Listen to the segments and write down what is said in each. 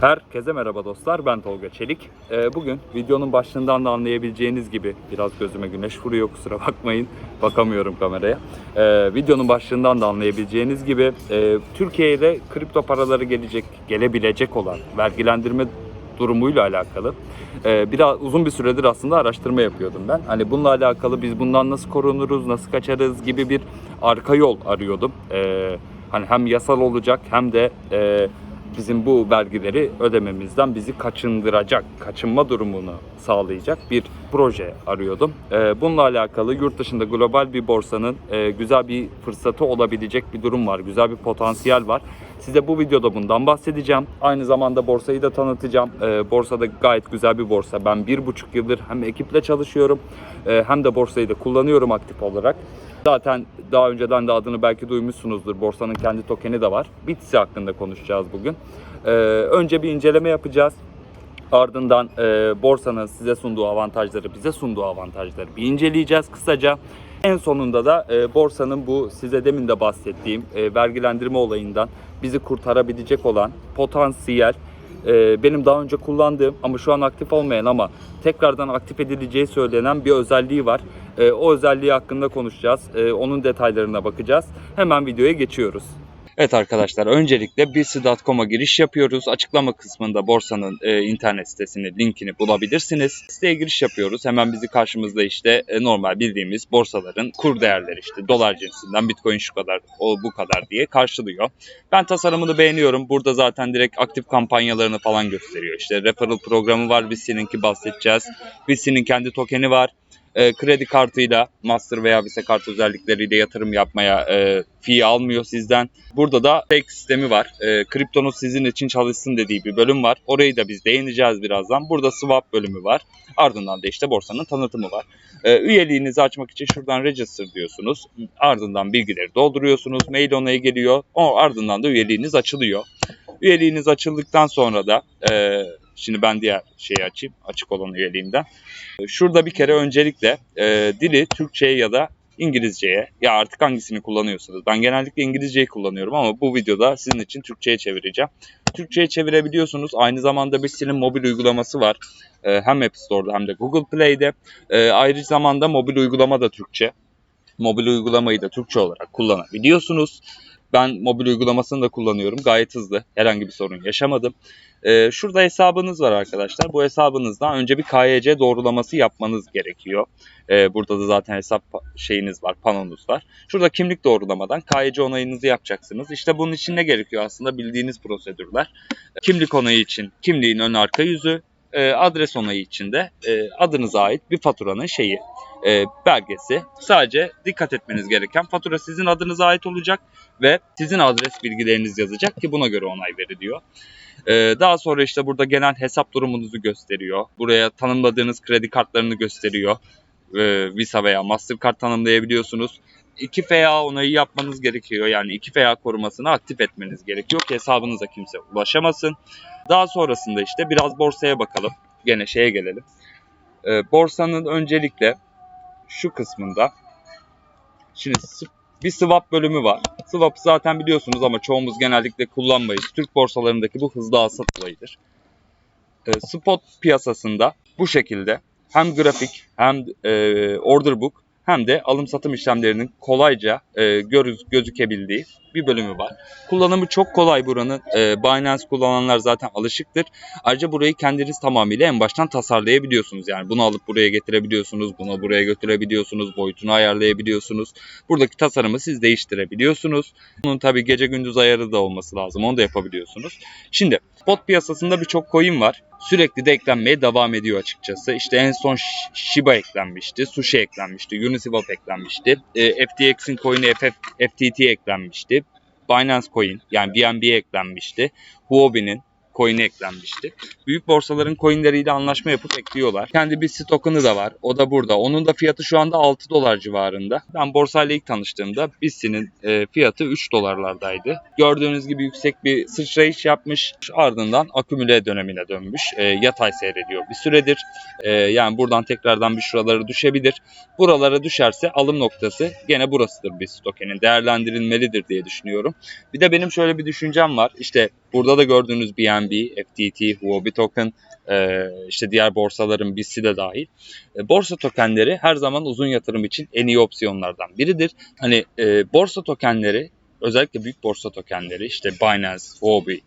Herkese merhaba dostlar, ben Tolga Çelik. Ee, bugün videonun başlığından da anlayabileceğiniz gibi biraz gözüme güneş vuruyor kusura bakmayın, bakamıyorum kameraya. Ee, videonun başlığından da anlayabileceğiniz gibi e, Türkiye'de kripto paraları gelecek, gelebilecek olan vergilendirme durumuyla alakalı e, biraz uzun bir süredir aslında araştırma yapıyordum ben. Hani bununla alakalı biz bundan nasıl korunuruz, nasıl kaçarız gibi bir arka yol arıyordum. E, hani hem yasal olacak hem de e, bizim bu vergileri ödememizden bizi kaçındıracak, kaçınma durumunu sağlayacak bir proje arıyordum. Ee, bununla alakalı yurt dışında global bir borsanın e, güzel bir fırsatı olabilecek bir durum var, güzel bir potansiyel var. Size bu videoda bundan bahsedeceğim. Aynı zamanda borsayı da tanıtacağım. Ee, borsada gayet güzel bir borsa. Ben bir buçuk yıldır hem ekiple çalışıyorum e, hem de borsayı da kullanıyorum aktif olarak. Zaten daha önceden de adını belki duymuşsunuzdur. Borsanın kendi tokeni de var. Bitsi hakkında konuşacağız bugün. Ee, önce bir inceleme yapacağız. Ardından e, borsanın size sunduğu avantajları, bize sunduğu avantajları bir inceleyeceğiz kısaca. En sonunda da e, borsanın bu size demin de bahsettiğim e, vergilendirme olayından bizi kurtarabilecek olan potansiyel e, benim daha önce kullandığım ama şu an aktif olmayan ama tekrardan aktif edileceği söylenen bir özelliği var. E, o özelliği hakkında konuşacağız. E, onun detaylarına bakacağız. Hemen videoya geçiyoruz. Evet arkadaşlar öncelikle birsi.com'a giriş yapıyoruz. Açıklama kısmında borsanın e, internet sitesini linkini bulabilirsiniz. Siteye giriş yapıyoruz. Hemen bizi karşımızda işte e, normal bildiğimiz borsaların kur değerleri işte dolar cinsinden bitcoin şu kadar o bu kadar diye karşılıyor. Ben tasarımını beğeniyorum. Burada zaten direkt aktif kampanyalarını falan gösteriyor. İşte referral programı var. Vissi'ninki bahsedeceğiz. Vissi'nin kendi tokeni var e, kredi kartıyla master veya visa kart özellikleriyle yatırım yapmaya e, fee almıyor sizden. Burada da stake sistemi var. E, kriptonun sizin için çalışsın dediği bir bölüm var. Orayı da biz değineceğiz birazdan. Burada swap bölümü var. Ardından da işte borsanın tanıtımı var. E, üyeliğinizi açmak için şuradan register diyorsunuz. Ardından bilgileri dolduruyorsunuz. Mail onaya geliyor. O ardından da üyeliğiniz açılıyor. Üyeliğiniz açıldıktan sonra da e, şimdi ben diğer şeyi açayım açık olan üyeliğimden. Şurada bir kere öncelikle e, dili Türkçe'ye ya da İngilizce'ye ya artık hangisini kullanıyorsanız. Ben genellikle İngilizceyi kullanıyorum ama bu videoda sizin için Türkçe'ye çevireceğim. Türkçe'ye çevirebiliyorsunuz. Aynı zamanda bir silin mobil uygulaması var. E, hem App Store'da hem de Google Play'de. E, ayrıca zamanda mobil uygulama da Türkçe. Mobil uygulamayı da Türkçe olarak kullanabiliyorsunuz. Ben mobil uygulamasını da kullanıyorum. Gayet hızlı. Herhangi bir sorun yaşamadım. Ee, şurada hesabınız var arkadaşlar. Bu hesabınızdan önce bir KYC doğrulaması yapmanız gerekiyor. Ee, burada da zaten hesap şeyiniz var, panonuz var. Şurada kimlik doğrulamadan KYC onayınızı yapacaksınız. İşte bunun için ne gerekiyor aslında bildiğiniz prosedürler. Kimlik onayı için kimliğin ön arka yüzü, e, adres onayı için de e, adınıza ait bir faturanın şeyi, e, belgesi. Sadece dikkat etmeniz gereken fatura sizin adınıza ait olacak ve sizin adres bilgileriniz yazacak ki buna göre onay veriliyor. Ee, daha sonra işte burada genel hesap durumunuzu gösteriyor. Buraya tanımladığınız kredi kartlarını gösteriyor. Ee, Visa veya Mastercard tanımlayabiliyorsunuz. 2 FA onayı yapmanız gerekiyor. Yani 2 FA korumasını aktif etmeniz gerekiyor ki hesabınıza kimse ulaşamasın. Daha sonrasında işte biraz borsaya bakalım. Gene şeye gelelim. Ee, borsanın öncelikle şu kısmında şimdi bir swap bölümü var. Swap zaten biliyorsunuz ama çoğumuz genellikle kullanmayız. Türk borsalarındaki bu hızlı alsat olayıdır. E, spot piyasasında bu şekilde hem grafik hem e, order book hem de alım satım işlemlerinin kolayca e, görüz, gözükebildiği bir bölümü var. Kullanımı çok kolay buranın. E, Binance kullananlar zaten alışıktır. Ayrıca burayı kendiniz tamamıyla en baştan tasarlayabiliyorsunuz. Yani bunu alıp buraya getirebiliyorsunuz, bunu buraya götürebiliyorsunuz, boyutunu ayarlayabiliyorsunuz. Buradaki tasarımı siz değiştirebiliyorsunuz. Bunun tabii gece gündüz ayarı da olması lazım. Onu da yapabiliyorsunuz. Şimdi spot piyasasında birçok coin var. Sürekli de eklenmeye devam ediyor açıkçası. İşte en son Shiba eklenmişti, Sushi eklenmişti, Uniswap eklenmişti. E, FTX'in coin'i FF, FTT eklenmişti. Binance Coin yani BNB eklenmişti. Huobi'nin coin'i eklenmişti. Büyük borsaların coinleriyle anlaşma yapıp ekliyorlar. Kendi bir token'ı da var. O da burada. Onun da fiyatı şu anda 6 dolar civarında. Ben borsayla ilk tanıştığımda BIST'nin e, fiyatı 3 dolarlardaydı. Gördüğünüz gibi yüksek bir sıçrayış yapmış. Ardından akümüle dönemine dönmüş. E, yatay seyrediyor bir süredir. E, yani buradan tekrardan bir şuralara düşebilir. Buralara düşerse alım noktası gene burasıdır BIST token'in. Değerlendirilmelidir diye düşünüyorum. Bir de benim şöyle bir düşüncem var. İşte Burada da gördüğünüz BNB, FTT, Huobi token, e, işte diğer borsaların BIS'i de dahil. E, borsa tokenleri her zaman uzun yatırım için en iyi opsiyonlardan biridir. Hani e, borsa tokenleri özellikle büyük borsa tokenleri işte Binance, Huobi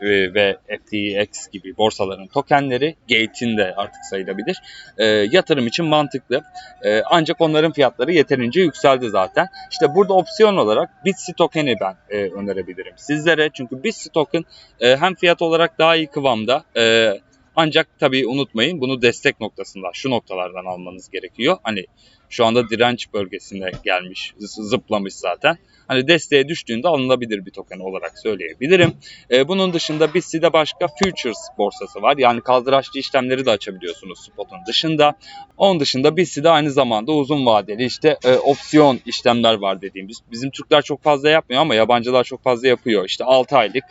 e, ve FTX gibi borsaların tokenleri Gate'in de artık sayılabilir. E, yatırım için mantıklı. E, ancak onların fiyatları yeterince yükseldi zaten. İşte burada opsiyon olarak BITC tokeni ben e, önerebilirim sizlere. Çünkü BITC token e, hem fiyat olarak daha iyi kıvamda e, ancak tabii unutmayın bunu destek noktasında şu noktalardan almanız gerekiyor. Hani şu anda direnç bölgesine gelmiş, zıplamış zaten. Hani desteğe düştüğünde alınabilir bir token olarak söyleyebilirim. Ee, bunun dışında BIST'de başka futures borsası var. Yani kaldıraçlı işlemleri de açabiliyorsunuz spot'un dışında. Onun dışında BIST'de aynı zamanda uzun vadeli işte e, opsiyon işlemler var dediğimiz. Bizim Türkler çok fazla yapmıyor ama yabancılar çok fazla yapıyor. İşte 6 aylık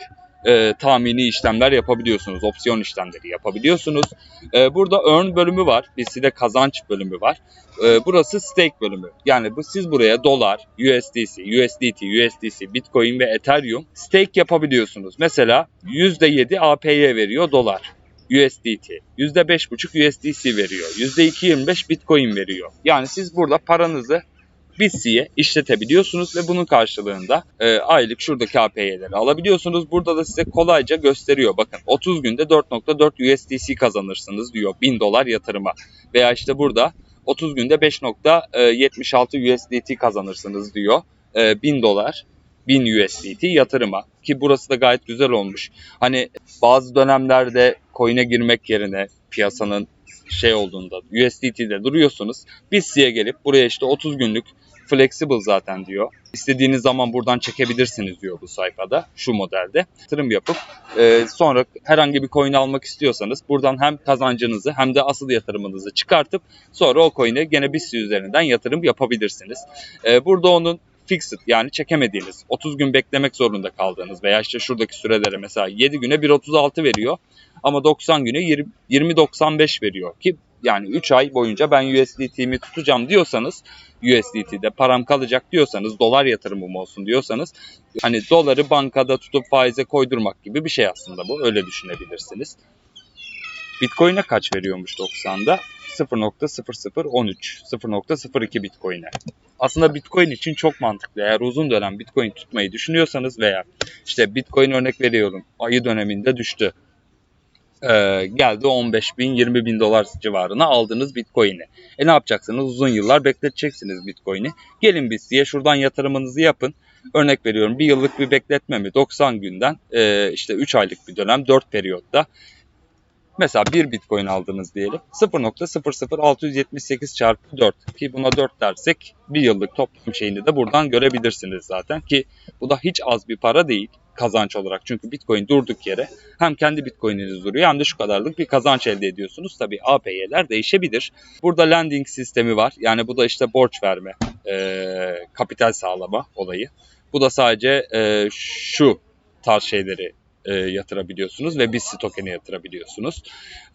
e, tahmini işlemler yapabiliyorsunuz. Opsiyon işlemleri yapabiliyorsunuz. E, burada earn bölümü var. BIST'de kazanç bölümü var. E, burası stake bölümü. Yani bu siz buraya dolar, USDC, USDT, USDC, Bitcoin ve Ethereum stake yapabiliyorsunuz. Mesela %7 APY veriyor dolar. USDT, %5,5 USDC veriyor, %2,25 Bitcoin veriyor. Yani siz burada paranızı BISC'ye işletebiliyorsunuz ve bunun karşılığında e, aylık şuradaki APY'leri alabiliyorsunuz. Burada da size kolayca gösteriyor. Bakın 30 günde 4.4 USDC kazanırsınız diyor 1000 dolar yatırıma. Veya işte burada 30 günde 5.76 USDT kazanırsınız diyor. E, 1000 dolar 1000 USDT yatırıma ki burası da gayet güzel olmuş. Hani bazı dönemlerde coin'e girmek yerine piyasanın şey olduğunda USDT'de duruyorsunuz. BISC'ye gelip buraya işte 30 günlük flexible zaten diyor. İstediğiniz zaman buradan çekebilirsiniz diyor bu sayfada şu modelde. Yatırım yapıp e, sonra herhangi bir coin almak istiyorsanız buradan hem kazancınızı hem de asıl yatırımınızı çıkartıp sonra o coin'e gene BISC üzerinden yatırım yapabilirsiniz. E, burada onun fixed yani çekemediğiniz 30 gün beklemek zorunda kaldığınız veya işte şuradaki sürelere mesela 7 güne 1.36 veriyor ama 90 güne 20 20.95 veriyor ki yani 3 ay boyunca ben USDT'mi tutacağım diyorsanız USDT'de param kalacak diyorsanız dolar yatırımım olsun diyorsanız hani doları bankada tutup faize koydurmak gibi bir şey aslında bu öyle düşünebilirsiniz. Bitcoin'e kaç veriyormuş 90'da? 0.0013, 0.02 Bitcoin'e. Aslında Bitcoin için çok mantıklı. Eğer uzun dönem Bitcoin tutmayı düşünüyorsanız veya işte Bitcoin örnek veriyorum ayı döneminde düştü. Ee, geldi 15 bin 20 bin dolar civarına aldınız Bitcoin'i. E ne yapacaksınız? Uzun yıllar bekleteceksiniz Bitcoin'i. Gelin biz diye şuradan yatırımınızı yapın. Örnek veriyorum bir yıllık bir bekletme mi 90 günden e, işte 3 aylık bir dönem 4 periyotta Mesela bir bitcoin aldınız diyelim. 0.00678 çarpı 4 ki buna 4 dersek bir yıllık toplam şeyini de buradan görebilirsiniz zaten ki bu da hiç az bir para değil kazanç olarak. Çünkü bitcoin durduk yere hem kendi bitcoininiz duruyor hem de şu kadarlık bir kazanç elde ediyorsunuz. Tabi APY'ler değişebilir. Burada lending sistemi var. Yani bu da işte borç verme, e, kapital sağlama olayı. Bu da sadece e, şu tarz şeyleri e, yatırabiliyorsunuz ve BIST token'i yatırabiliyorsunuz.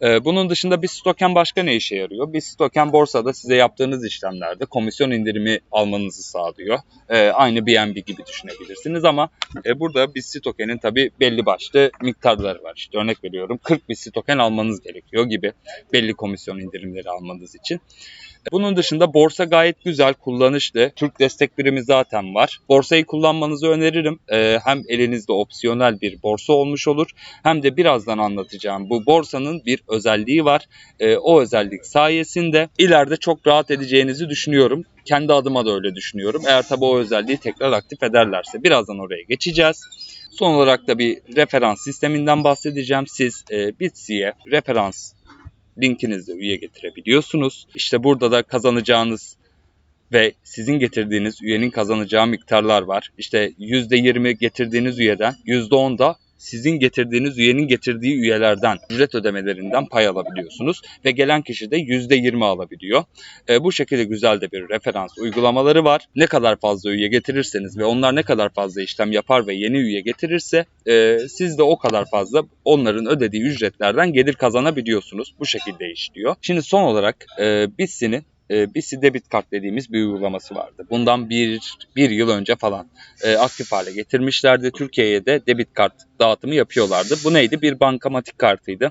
E, bunun dışında BIST token başka ne işe yarıyor? BIST token borsada size yaptığınız işlemlerde komisyon indirimi almanızı sağlıyor. E, aynı BNB gibi düşünebilirsiniz ama e, burada BIST token'in tabi belli başlı miktarları var. İşte örnek veriyorum 40 BIST token almanız gerekiyor gibi belli komisyon indirimleri almanız için. Bunun dışında borsa gayet güzel, kullanışlı. Türk destek birimi zaten var. Borsayı kullanmanızı öneririm. Ee, hem elinizde opsiyonel bir borsa olmuş olur hem de birazdan anlatacağım bu borsanın bir özelliği var. Ee, o özellik sayesinde ileride çok rahat edeceğinizi düşünüyorum. Kendi adıma da öyle düşünüyorum. Eğer tabi o özelliği tekrar aktif ederlerse birazdan oraya geçeceğiz. Son olarak da bir referans sisteminden bahsedeceğim. Siz e, Bitsi'ye referans linkinizle üye getirebiliyorsunuz. İşte burada da kazanacağınız ve sizin getirdiğiniz üyenin kazanacağı miktarlar var. İşte %20 getirdiğiniz üyeden %10 da sizin getirdiğiniz üyenin getirdiği üyelerden ücret ödemelerinden pay alabiliyorsunuz ve gelen kişi de %20 alabiliyor. E, bu şekilde güzel de bir referans uygulamaları var. Ne kadar fazla üye getirirseniz ve onlar ne kadar fazla işlem yapar ve yeni üye getirirse e, siz de o kadar fazla onların ödediği ücretlerden gelir kazanabiliyorsunuz. Bu şekilde işliyor. Şimdi son olarak e, BISS'inin e, BISI debit kart dediğimiz bir uygulaması vardı. Bundan bir, bir yıl önce falan e, aktif hale getirmişlerdi. Türkiye'ye de debit kart dağıtımı yapıyorlardı. Bu neydi? Bir bankamatik kartıydı.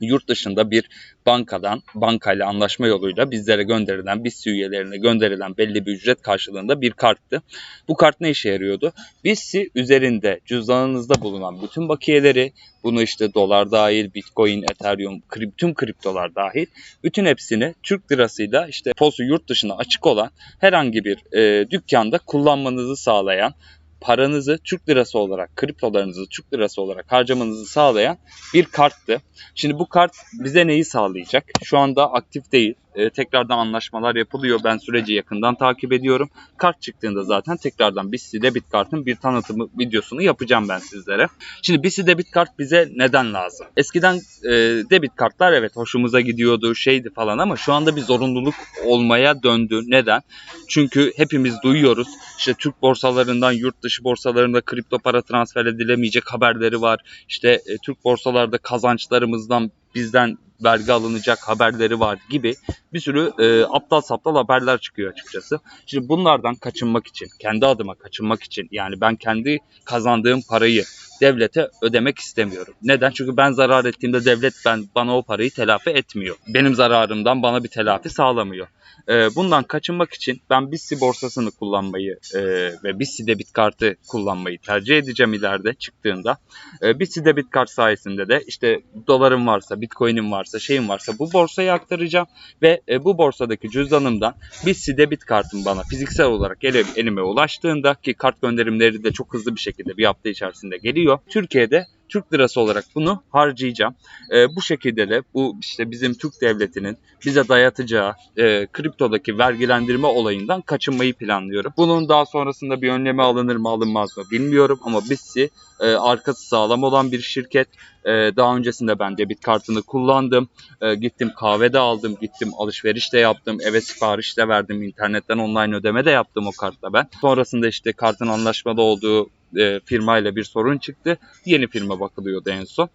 Yurt dışında bir bankadan, bankayla anlaşma yoluyla bizlere gönderilen, biz üyelerine gönderilen belli bir ücret karşılığında bir karttı. Bu kart ne işe yarıyordu? BIS'i üzerinde cüzdanınızda bulunan bütün bakiyeleri, bunu işte dolar dahil, bitcoin, ethereum, krip, tüm kriptolar dahil, bütün hepsini Türk lirasıyla işte posu yurt dışına açık olan herhangi bir e, dükkanda kullanmanızı sağlayan, paranızı Türk lirası olarak, kriptolarınızı Türk lirası olarak harcamanızı sağlayan bir karttı. Şimdi bu kart bize neyi sağlayacak? Şu anda aktif değil. Ee, tekrardan anlaşmalar yapılıyor. Ben süreci yakından takip ediyorum. Kart çıktığında zaten tekrardan BIST debit kartın bir tanıtımı videosunu yapacağım ben sizlere. Şimdi BIST debit kart bize neden lazım? Eskiden e, debit kartlar evet hoşumuza gidiyordu, şeydi falan ama şu anda bir zorunluluk olmaya döndü. Neden? Çünkü hepimiz duyuyoruz. İşte Türk borsalarından yurt dışı borsalarında kripto para transfer edilemeyecek haberleri var. İşte e, Türk borsalarda kazançlarımızdan bizden vergi alınacak haberleri var gibi bir sürü e, aptal saptal haberler çıkıyor açıkçası. Şimdi bunlardan kaçınmak için, kendi adıma kaçınmak için yani ben kendi kazandığım parayı devlete ödemek istemiyorum. Neden? Çünkü ben zarar ettiğimde devlet ben bana o parayı telafi etmiyor. Benim zararımdan bana bir telafi sağlamıyor. Ee, bundan kaçınmak için ben BIST borsasını kullanmayı e, ve BIST debit kartı kullanmayı tercih edeceğim ileride çıktığında. E, BIST debit kart sayesinde de işte dolarım varsa, bitcoin'im varsa, şeyim varsa bu borsaya aktaracağım ve e, bu borsadaki cüzdanımdan BIST debit kartım bana fiziksel olarak ele, elime ulaştığında ki kart gönderimleri de çok hızlı bir şekilde bir hafta içerisinde geliyor. Türkiye'de Türk lirası olarak bunu harcayacağım. E, bu şekilde de bu işte bizim Türk devletinin bize dayatacağı e, kriptodaki vergilendirme olayından kaçınmayı planlıyorum. Bunun daha sonrasında bir önlemi alınır mı alınmaz mı bilmiyorum ama BISS'i e, arkası sağlam olan bir şirket. E, daha öncesinde ben debit kartını kullandım. E, gittim kahvede aldım, gittim alışveriş de yaptım, eve sipariş de verdim, internetten online ödeme de yaptım o kartla ben. Sonrasında işte kartın anlaşmalı olduğu e, firmayla bir sorun çıktı. Yeni firma bakılıyordu en son.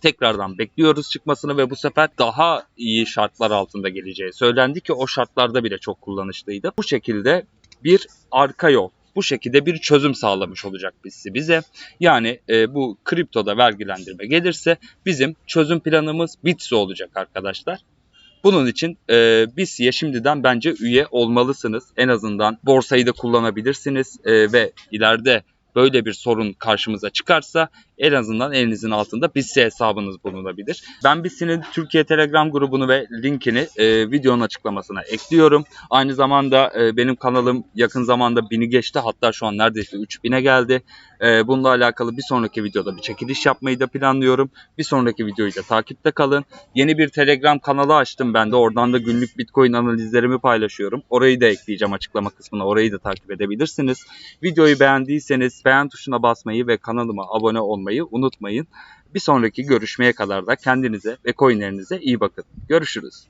Tekrardan bekliyoruz çıkmasını ve bu sefer daha iyi şartlar altında geleceği söylendi ki o şartlarda bile çok kullanışlıydı. Bu şekilde bir arka yol bu şekilde bir çözüm sağlamış olacak bizi bize. Yani e, bu kriptoda vergilendirme gelirse bizim çözüm planımız Bitso olacak arkadaşlar. Bunun için e, BISİ'ye şimdiden bence üye olmalısınız. En azından borsayı da kullanabilirsiniz e, ve ileride böyle bir sorun karşımıza çıkarsa en azından elinizin altında BISİ hesabınız bulunabilir. Ben BISİ'nin Türkiye Telegram grubunu ve linkini e, videonun açıklamasına ekliyorum. Aynı zamanda e, benim kanalım yakın zamanda bini geçti. Hatta şu an neredeyse 3000'e geldi. E, bununla alakalı bir sonraki videoda bir çekiliş yapmayı da planlıyorum. Bir sonraki videoyu da takipte kalın. Yeni bir Telegram kanalı açtım ben de. Oradan da günlük Bitcoin analizlerimi paylaşıyorum. Orayı da ekleyeceğim açıklama kısmına. Orayı da takip edebilirsiniz. Videoyu beğendiyseniz beğen tuşuna basmayı ve kanalıma abone olmayı unutmayın. Bir sonraki görüşmeye kadar da kendinize ve coinlerinize iyi bakın. Görüşürüz.